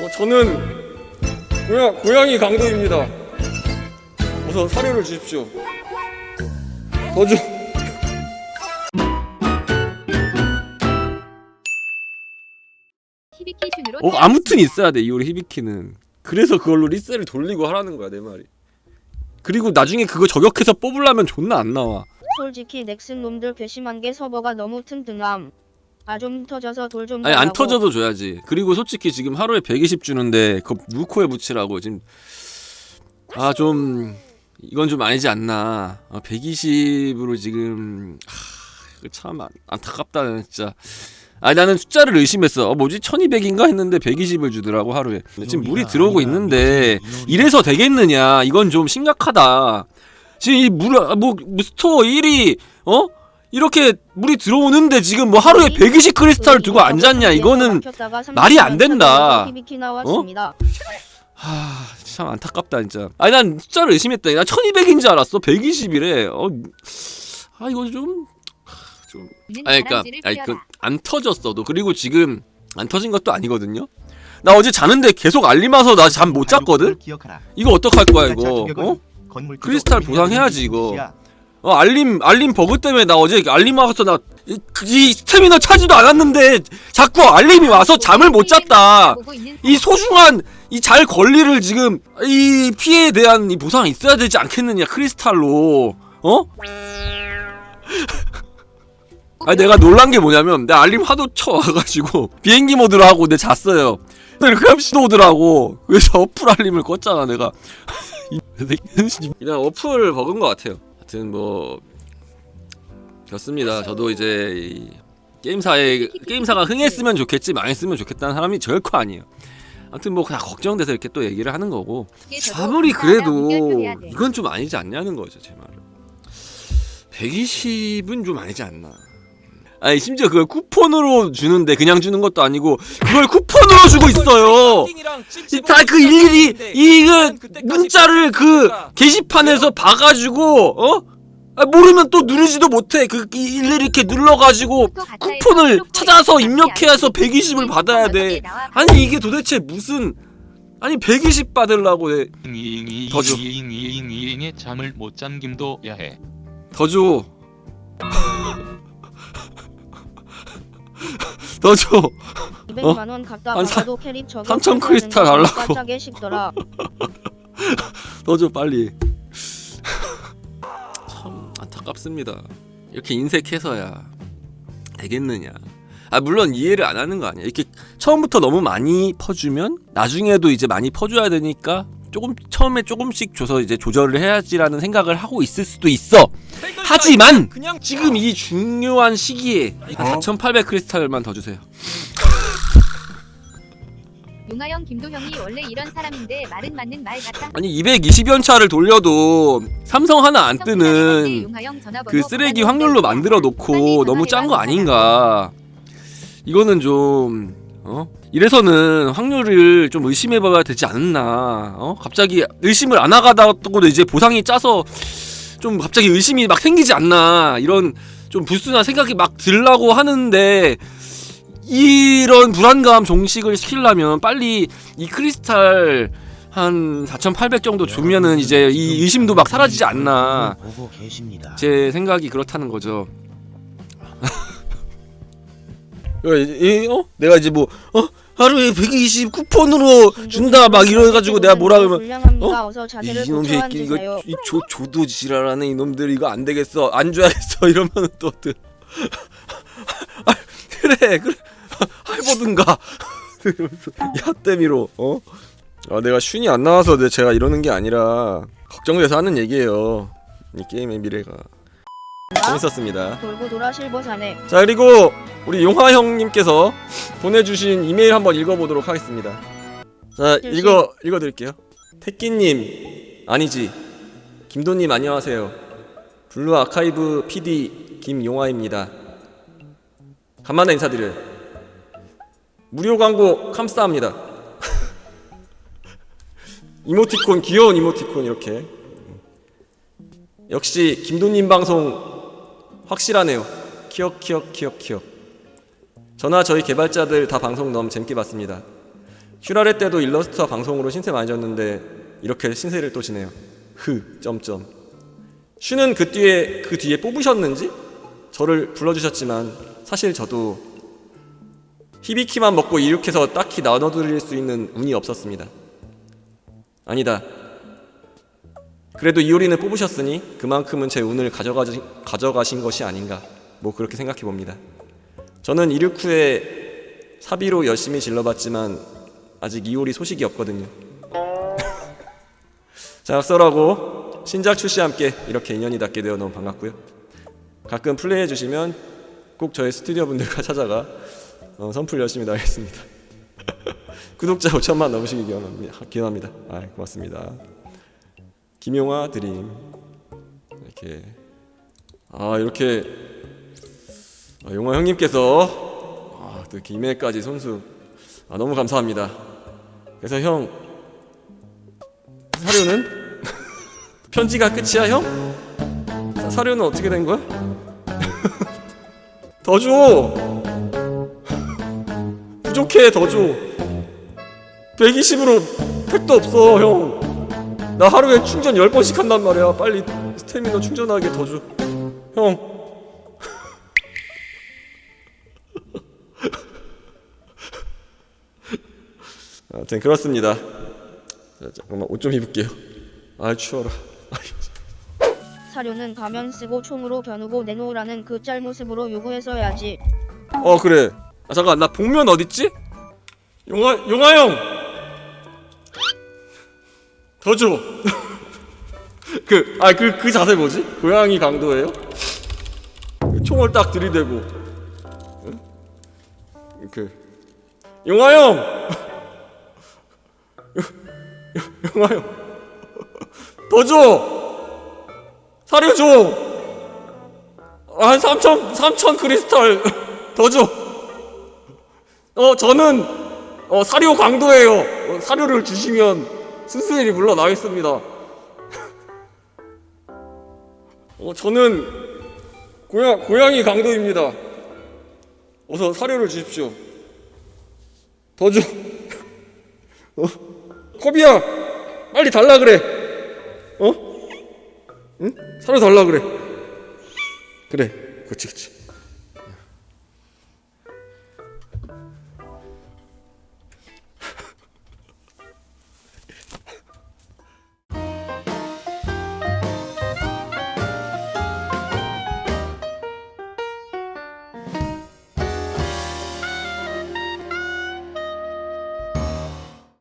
어, 저는 고양, 고양이 강도입니다. 어서 사료를 주십시오. 더 주. 히비키 슌으로 어 아무튼 있어야 돼 이오리 히비키는. 그래서 그걸로 리셀을 돌리고 하라는 거야 내 말이. 그리고 나중에 그거 저격해서 뽑으려면 존나 안 나와. 솔직히 넥슨 놈들 괘씸한 게 서버가 너무 튼튼함. 아 좀 터져서 돌 좀 아니 안 달라고. 터져도 줘야지. 그리고 솔직히 지금 하루에 120 주는데 그거 루코에 붙이라고 지금 아 좀 이건 좀 아니지 않나. 아, 120으로 지금 하, 참 안- 안타깝다 진짜. 아니 나는 숫자를 의심했어. 어, 뭐지 1200인가 했는데 120을 주더라고 하루에. 근데 지금 물이 들어오고 있는데 이래서 되겠느냐? 이건 좀 심각하다. 지금 이물뭐 스토어 1위 어? 이렇게 물이 들어오는데 지금 뭐 하루에 120 크리스탈 두고 앉았냐? 이거는 말이 안 된다. 나왔습니다. 하, 참 안타깝다 진짜. 아니 난 숫자를 의심했다. 나 1200인 줄 알았어. 120이래. 어, 아 이거 좀 좀. 아니 그러니까 아니 그안 터졌어도 그리고 지금 안 터진 것도 아니거든요. 나 어제 자는데 계속 알림 와서 나 잠 못 잤거든. 이거 어떡할 거야 이거? 어? 크리스탈 보상해야지, 이거. 어 알림 알림 버그 때문에 나 어제 알림 와서 나이 스태미너 차지도 않았는데 자꾸 알림이 와서 잠을 못 잤다. 이 소중한 이 잘 권리를 지금 이 피해에 대한 이 보상이 있어야 되지 않겠느냐 크리스탈로. 어? 아니 내가 놀란 게 뭐냐면 내 알림 하도 쳐와가지고 비행기 모드로 하고 내 잤어요. 근데 그냥 시도 오더라고. 그래서 어플 알림을 껐잖아 내가. 그냥 어플 버그인 것 같아요 하여튼 뭐 그렇습니다. 저도 이제 이 게임사에 게임사가 흥했으면 좋겠지 망했으면 좋겠다는 사람이 절코 아니에요. 아무튼 뭐 그냥 걱정돼서 이렇게 또 얘기를 하는 거고. 아무리 그래도 이건 좀 아니지 않냐는 거죠 제 말은. 120은 좀 아니지 않나 아니 심지어 그걸 쿠폰으로 주는데 그냥 주는 것도 아니고 그걸 쿠폰으로 주고 있어요 다 그 일일이 이그 문자를 그 게시판에서 봐가지고 어 아, 모르면 또 누르지도 못해 그 일일이 이렇게 눌러가지고 쿠폰을 찾아서 입력해서 120을 받아야 돼 아니 이게 도대체 무슨 아니 120 받으려고 해. 더 줘. 잠을 못잔 김도 야해. 더 줘. 더 줘. 200만 원 갖다 한 사- 박아도 캐릭 저격 3,000 크리스탈 달라고. 깜짝에 싶더라. 더줘 빨리. 참 안타깝습니다. 이렇게 인색해서야 되겠느냐. 아 물론 이해를 안 하는 거 아니야. 이렇게 처음부터 너무 많이 퍼주면 나중에도 이제 많이 퍼줘야 되니까 조금 처음에 조금씩 줘서 이제 조절을 해야지라는 생각을 하고 있을 수도 있어. 하지만 지금 이 중요한 시기에 한 4,800 크리스탈만 더 주세요. 용하영 김도형이 원래 이런 사람인데 말은 맞는 말 같다. 아니 220연 차를 돌려도 삼성 하나 안 뜨는 그 쓰레기 확률로 만들어 놓고 너무 짠 거 아닌가. 이거는 좀 어? 이래서는 확률을 좀 의심해 봐야 되지 않나. 어? 갑자기 의심을 안 하다가도 이제 보상이 짜서 좀 갑자기 의심이 막 생기지 않나. 이런 좀 불순한 생각이 막 들라고 하는데 이런 불안감 종식을 시키려면 빨리 이 크리스탈 한 4,800 정도 주면은 이제 이 의심도 막 사라지지 않나. 제 생각이 그렇다는 거죠. 이, 이, 어? 내가 이제 뭐 어? 하루에 120 쿠폰으로 준다 막 이래가지고 내가 뭐라 그러면 자세를 이놈 새끼 이거. 이 조, 조도 지랄하네 이놈들. 이거 안 되겠어. 안 줘야겠어 이러면 또 어떡 아, 그래 그래. 해보든가. 야땜이로 어? 아 내가 슌이 안 나와서 내- 제가 이러는 게 아니라 걱정돼서 하는 얘기예요. 이 게임의 미래가 재밌었습니다 돌고 돌아 실버사네. 자 그리고 우리 용화 형님께서 보내주신 이메일 한번 읽어보도록 하겠습니다. 자. 읽어 읽어드릴게요. 태끼님 아니지 김도님 안녕하세요. 블루 아카이브 PD 김용화입니다. 간만에 인사드려요. 무료 광고 감사합니다. 이모티콘 귀여운 이모티콘 이렇게 역시 김도님 방송 확실하네요. 키역 키역 키역 키역. 저나 저희 개발자들 다 방송 너무 재밌게 봤습니다. 슈라레 때도 일러스트와 방송으로 신세 많이 졌는데 이렇게 신세를 또 지네요. 흐 점점. 슈는 그 뒤에 그 뒤에 뽑으셨는지 저를 불러주셨지만 사실 저도 히비키만 먹고 이륙해서 딱히 나눠드릴 수 있는 운이 없었습니다. 아니다. 그래도 이효리는 뽑으셨으니 그만큼은 제 운을 가져가신, 가져가신 것이 아닌가 뭐 그렇게 생각해 봅니다. 저는 이륙 후에 사비로 열심히 질러봤지만 아직 이효리 소식이 없거든요. 장학설하고 신작 출시와 함께 이렇게 인연이 닿게 되어 너무 반갑고요. 가끔 플레이해 주시면 꼭 저희 스튜디오 분들과 찾아가 어, 선풀 열심히 나가겠습니다. 구독자 5천만 넘으시기 기원합니다. 기원합니다. 아, 고맙습니다. 김용화 드림 이렇게 아 이렇게 아, 용화 형님께서 아, 또 김해까지 손수 아 너무 감사합니다. 그래서 형 사료는 편지가 끝이야 형? 사- 사료는 어떻게 된 거야? 더 줘. 부족해 더 줘. 120으로 택도 없어 형. 나 하루에 충전 10번씩 한단 말이야. 빨리 스태미너 충전하게 더 줘. 형. 아무튼 그렇습니다. 자, 잠깐만 옷 좀 입을게요. 아 추워라. 사료는 가면 쓰고 총으로 겨누고 내놓으라는 그 짤 모습으로 요구했어야지. 어 그래. 아 잠깐 나 복면 어딨지? 용화 용화 형. 더 줘. 그아 그 그 자세 뭐지? 고양이 강도예요? 그 총을 딱 들이대고. 응? 그 용화 형. 용화 형. 더 줘. 사료 줘. 한 3천 3천 크리스탈 더 줘. 어 저는 어 사료 강도예요. 어, 사료를 주시면 순수일이 물러나겠습니다. 어 저는 고양 고양이 강도입니다. 어서 사료를 주십시오. 더 줘. 어? 커비야 빨리 달라 그래. 어? 응? 사료 달라 그래. 그래. 그렇지 그렇지.